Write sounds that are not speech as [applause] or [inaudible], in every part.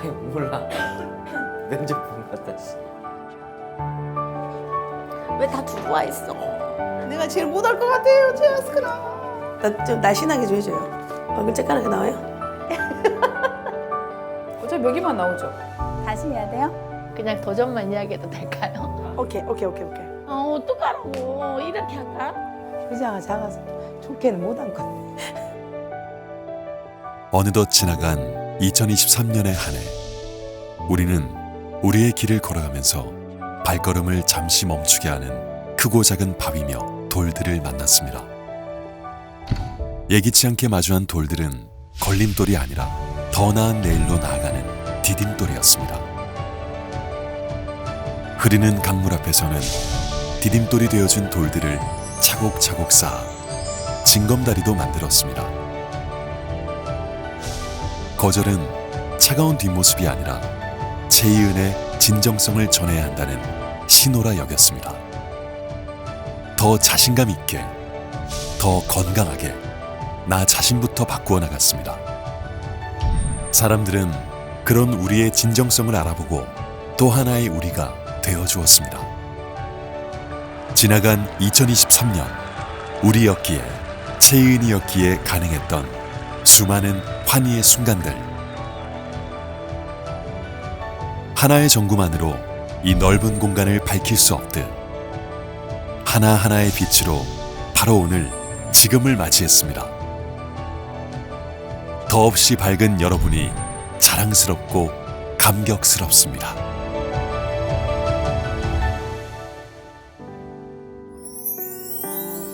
아니 몰라 면접 본것 같다 씨. 왜 다 두고 와 있어? 내가 제일 못할 것 같아요, 제아스크라. 나좀 날씬하게 좀 해줘요. 얼굴 쬐까맣게 나와요? [laughs] 어차피 여기만 나오죠. 다시 해야 돼요? 그냥 도전만 이야기해도 될까요? [laughs] 오케이, 오케이, 오케이, 오케이. 아 어떡하라고 이렇게 할까? 의자가 작아서 좋게는 못한 것. 어느덧 지나간 2023년의 한 해. 우리는 우리의 길을 걸어가면서 발걸음을 잠시 멈추게 하는 크고 작은 바위며 돌들을 만났습니다. 예기치 않게 마주한 돌들은 걸림돌이 아니라 더 나은 내일로 나아가는 디딤돌이었습니다. 흐리는 강물 앞에서는 디딤돌이 되어준 돌들을 차곡차곡 쌓아 징검다리도 만들었습니다. 거절은 차가운 뒷모습이 아니라 제이은의 진정성을 전해야 한다는 신호라 여겼습니다. 더 자신감 있게, 더 건강하게 나 자신부터 바꾸어 나갔습니다. 사람들은 그런 우리의 진정성을 알아보고 또 하나의 우리가 되어 주었습니다. 지나간 2023년 우리였기에 채은이었기에 가능했던 수많은 환희의 순간들 하나의 전구만으로 이 넓은 공간을 밝힐 수 없듯 하나하나의 빛으로 바로 오늘 지금을 맞이했습니다. 더없이 밝은 여러분이 자랑스럽고 감격스럽습니다.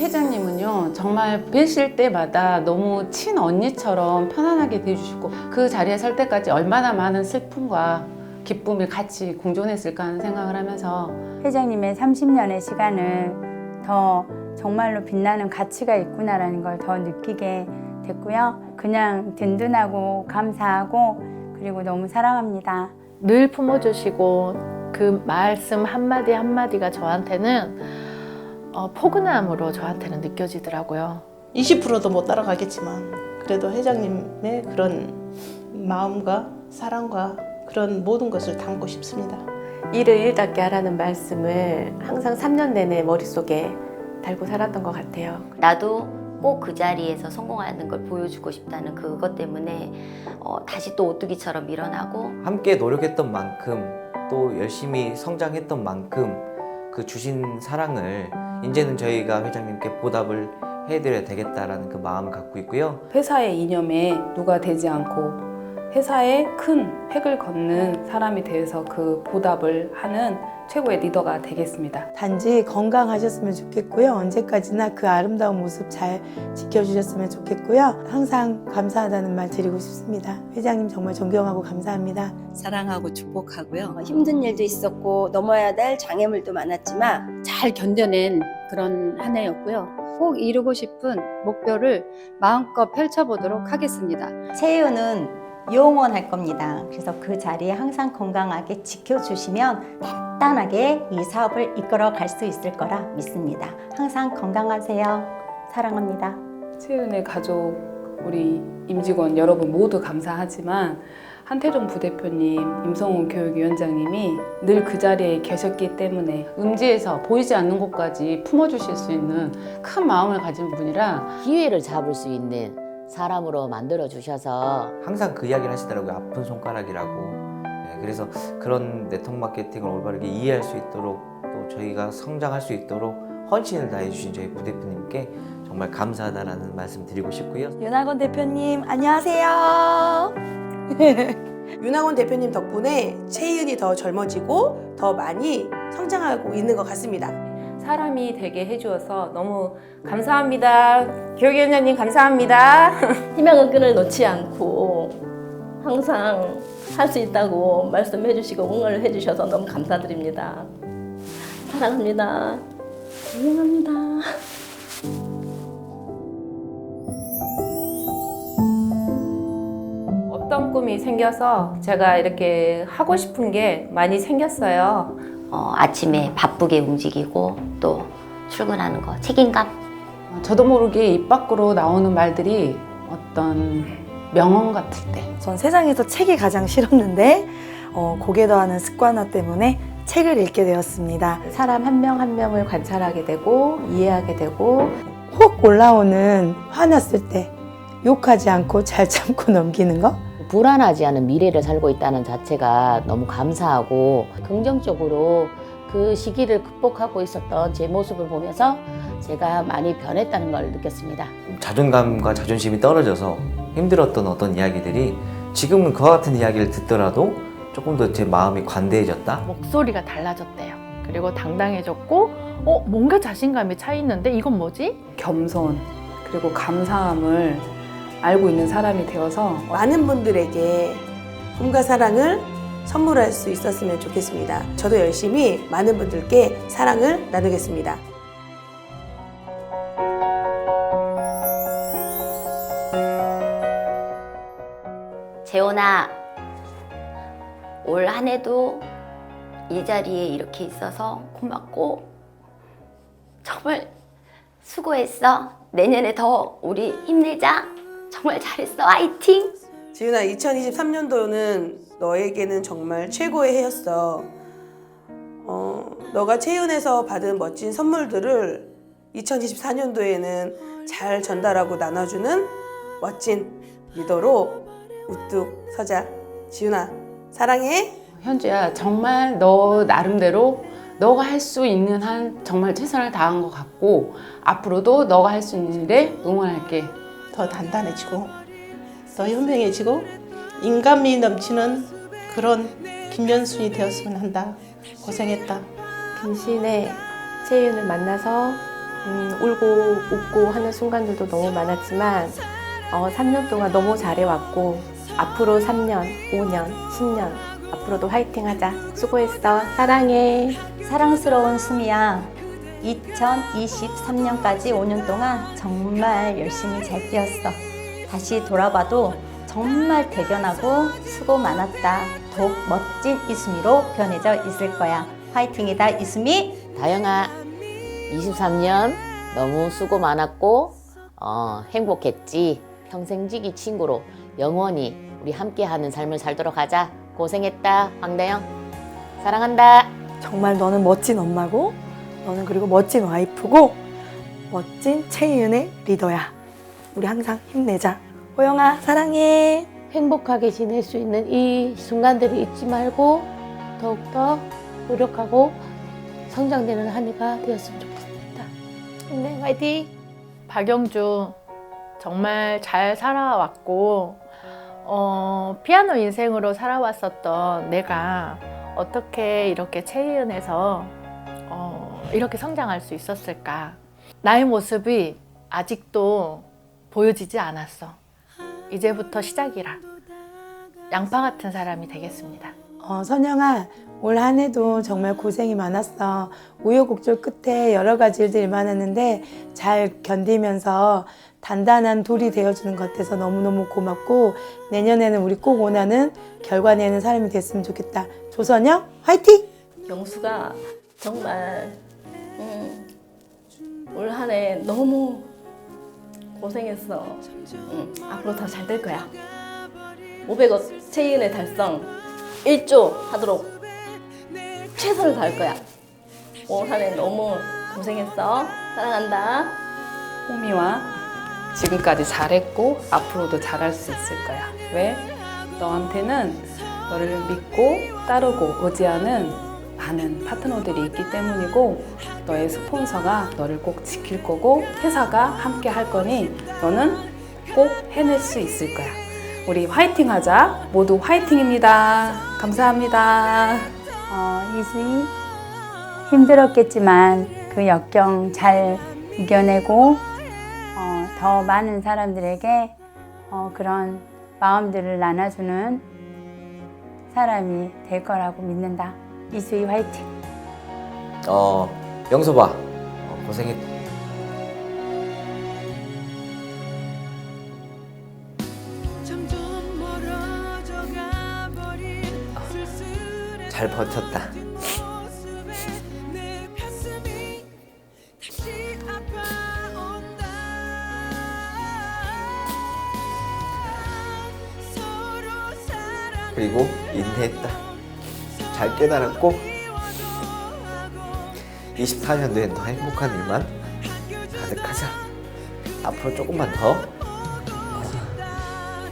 회장님은요 정말 뵈실 때마다 너무 친언니처럼 편안하게 대해주시고 그 자리에 설 때까지 얼마나 많은 슬픔과 기쁨이 같이 공존했을까 하는 생각을 하면서 회장님의 30년의 시간을 더 정말로 빛나는 가치가 있구나라는 걸 더 느끼게 됐고요. 그냥 든든하고 감사하고 그리고 너무 사랑합니다. 늘 품어주시고 그 말씀 한마디 한마디가 저한테는 어, 포근함으로 저한테는 느껴지더라고요. 20%도 못 따라가겠지만 그래도 회장님의 그런 마음과 사랑과 그런 모든 것을 담고 싶습니다. 일을 일답게 하라는 말씀을 항상 3년 내내 머릿속에 달고 살았던 것 같아요. 나도 꼭 그 자리에서 성공하는 걸 보여주고 싶다는 그것 때문에 어, 다시 또 오뚜기처럼 일어나고 함께 노력했던 만큼 또 열심히 성장했던 만큼 그 주신 사랑을 이제는 저희가 회장님께 보답을 해드려야 되겠다라는 그 마음을 갖고 있고요. 회사의 이념에 누가 되지 않고 회사에 큰 획을 걷는 사람이 되어서 그 보답을 하는 최고의 리더가 되겠습니다. 단지 건강하셨으면 좋겠고요. 언제까지나 그 아름다운 모습 잘 지켜주셨으면 좋겠고요. 항상 감사하다는 말 드리고 싶습니다. 회장님 정말 존경하고 감사합니다. 사랑하고 축복하고요. 힘든 일도 있었고 넘어야 될 장애물도 많았지만 잘 견뎌낸 그런 한 해였고요. 꼭 이루고 싶은 목표를 마음껏 펼쳐보도록 하겠습니다. 채윤은 영원할 겁니다. 그래서 그 자리에 항상 건강하게 지켜주시면 단단하게 이 사업을 이끌어 갈 수 있을 거라 믿습니다. 항상 건강하세요. 사랑합니다. 채은의 가족, 우리 임직원 여러분 모두 감사하지만 한태종 부대표님, 임성훈 교육위원장님이 늘 그 자리에 계셨기 때문에 음지에서 보이지 않는 곳까지 품어주실 수 있는 큰 마음을 가진 분이라 기회를 잡을 수 있는 사람으로 만들어 주셔서 항상 그 이야기를 하시더라고요. 아픈 손가락이라고. 네, 그래서 그런 네트워크 마케팅을 올바르게 이해할 수 있도록 또 저희가 성장할 수 있도록 헌신을 다해 주신 저희 부대표님께 정말 감사하다라는 말씀 드리고 싶고요. 윤학원 대표님 안녕하세요. [laughs] 윤학원 대표님 덕분에 채윤이 더 젊어지고 더 많이 성장하고 있는 것 같습니다. 사람이 되게 해주어서 너무 감사합니다. 교육위원장님 감사합니다. [laughs] 희망의 끈을 놓지 않고 항상 할 수 있다고 말씀해 주시고 응원을 해 주셔서 너무 감사드립니다. 사랑합니다. 사랑합니다. 어떤 꿈이 생겨서 제가 이렇게 하고 싶은 게 많이 생겼어요. 어, 아침에 바쁘게 움직이고 또 출근하는 거 책임감 저도 모르게 입 밖으로 나오는 말들이 어떤 명언 같을 때 전 세상에서 책이 가장 싫었는데 어, 고개 더하는 습관화 때문에 책을 읽게 되었습니다. 사람 한 명 한 명을 관찰하게 되고 이해하게 되고 혹 올라오는 화났을 때 욕하지 않고 잘 참고 넘기는 거? 불안하지 않은 미래를 살고 있다는 자체가 너무 감사하고 긍정적으로 그 시기를 극복하고 있었던 제 모습을 보면서 제가 많이 변했다는 걸 느꼈습니다. 자존감과 자존심이 떨어져서 힘들었던 어떤 이야기들이 지금은 그와 같은 이야기를 듣더라도 조금 더 제 마음이 관대해졌다. 목소리가 달라졌대요. 그리고 당당해졌고, 어, 뭔가 자신감이 차 있는데 이건 뭐지? 겸손 그리고 감사함을 알고 있는 사람이 되어서 많은 분들에게 꿈과 사랑을 선물할 수 있었으면 좋겠습니다. 저도 열심히 많은 분들께 사랑을 나누겠습니다. 재원아, 올 한 해도 이 자리에 이렇게 있어서 고맙고 정말 수고했어. 내년에 더 우리 힘내자. 정말 잘했어. 화이팅! 지윤아, 2023년도는 너에게는 정말 최고의 해였어. 어, 너가 채윤에서 받은 멋진 선물들을 2024년도에는 잘 전달하고 나눠주는 멋진 리더로 우뚝 서자. 지윤아, 사랑해. 현주야 정말 너 나름대로 너가 할 수 있는 한 정말 최선을 다한 것 같고 앞으로도 너가 할 수 있는 일에 응원할게. 더 단단해지고 더 현명해지고 인간미 넘치는 그런 김연순이 되었으면 한다. 고생했다. 근신에 채윤을 만나서 음, 울고 웃고 하는 순간들도 너무 많았지만 어, 3년 동안 너무 잘해왔고 앞으로 3년, 5년, 10년 앞으로도 화이팅 하자. 수고했어. 사랑해. 사랑스러운 수미야. 2023년까지 5년 동안 정말 열심히 잘 뛰었어. 다시 돌아봐도 정말 대견하고 수고 많았다. 더욱 멋진 이수미로 변해져 있을 거야. 화이팅이다, 이수미. 다영아, 23년 너무 수고 많았고 어, 행복했지. 평생지기 친구로 영원히 우리 함께하는 삶을 살도록 하자. 고생했다, 황다영. 사랑한다. 정말 너는 멋진 엄마고, 너는 그리고 멋진 와이프고, 멋진 채윤의 리더야. 우리 항상 힘내자. 호영아, 사랑해. 행복하게 지낼 수 있는 이 순간들을 잊지 말고 더욱더 노력하고 성장되는 한 해가 되었으면 좋겠습니다. 네, 화이팅! 박영주 정말 잘 살아왔고 어, 피아노 인생으로 살아왔었던 내가 어떻게 이렇게 채이은에서 어, 이렇게 성장할 수 있었을까? 나의 모습이 아직도 보여지지 않았어. 이제부터 시작이라. 양파 같은 사람이 되겠습니다. 어, 선영아, 올 한 해도 정말 고생이 많았어. 우여곡절 끝에 여러 가지 일들이 많았는데 잘 견디면서 단단한 돌이 되어주는 것 같아서 너무너무 고맙고 내년에는 우리 꼭 원하는 결과 내는 사람이 됐으면 좋겠다. 조선영, 화이팅! 영수가 정말 음, 너무 고생했어. 음, 앞으로 더 잘 될 거야. 500억 체인의 달성 1조 하도록 최선을 다할 거야. 올 한해 너무 고생했어. 사랑한다. 호미와 지금까지 잘했고 앞으로도 잘할 수 있을 거야. 왜? 너한테는 너를 믿고 따르고 의지하는 많은 파트너들이 있기 때문이고 너의 스폰서가 너를 꼭 지킬 거고 회사가 함께 할 거니 너는 꼭 해낼 수 있을 거야. 우리 화이팅 하자. 모두 화이팅입니다. 감사합니다. 어, 이수희 힘들었겠지만 그 역경 잘 이겨내고 어, 더 많은 사람들에게 어, 그런 마음들을 나눠주는 사람이 될 거라고 믿는다. 이수희 화이팅! 어, 영소봐. 어, 고생했. 잘 버텼다. 그리고 인내했다. 잘 깨달았고 24년도엔 더 행복한 일만 가득하자. 앞으로 조금만 더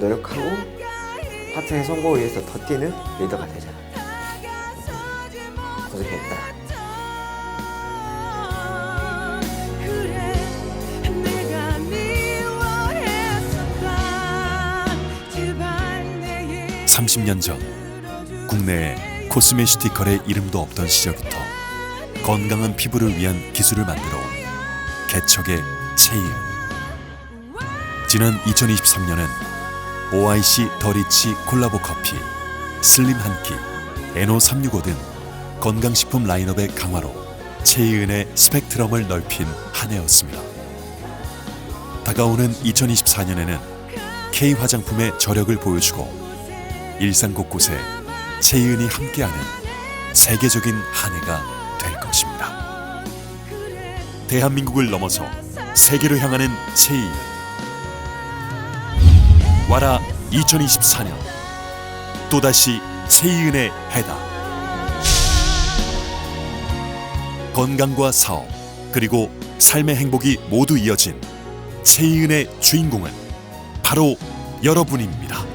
노력하고 파트너의 성공을 위해서 더 뛰는 리더가 되자. 고생했다. 내가 미워했었다 제발 내게 30년 전 국내에 코스메시티컬의 이름도 없던 시절부터 건강한 피부를 위한 기술을 만들어 온 개척의 체이은 지난 2023년엔 OIC 더리치 콜라보 커피, 슬림 한 끼, 에노 365 등 건강식품 라인업의 강화로 체이은의 스펙트럼을 넓힌 한 해였습니다. 다가오는 2024년에는 K 화장품의 저력을 보여주고 일상 곳곳에 체이은이 함께하는 세계적인 한 해가 될 것입니다. 대한민국을 넘어서 세계로 향하는 체이은 와라 2024년 또다시 체이은의 해다 건강과 사업 그리고 삶의 행복이 모두 이어진 체이은의 주인공은 바로 여러분입니다.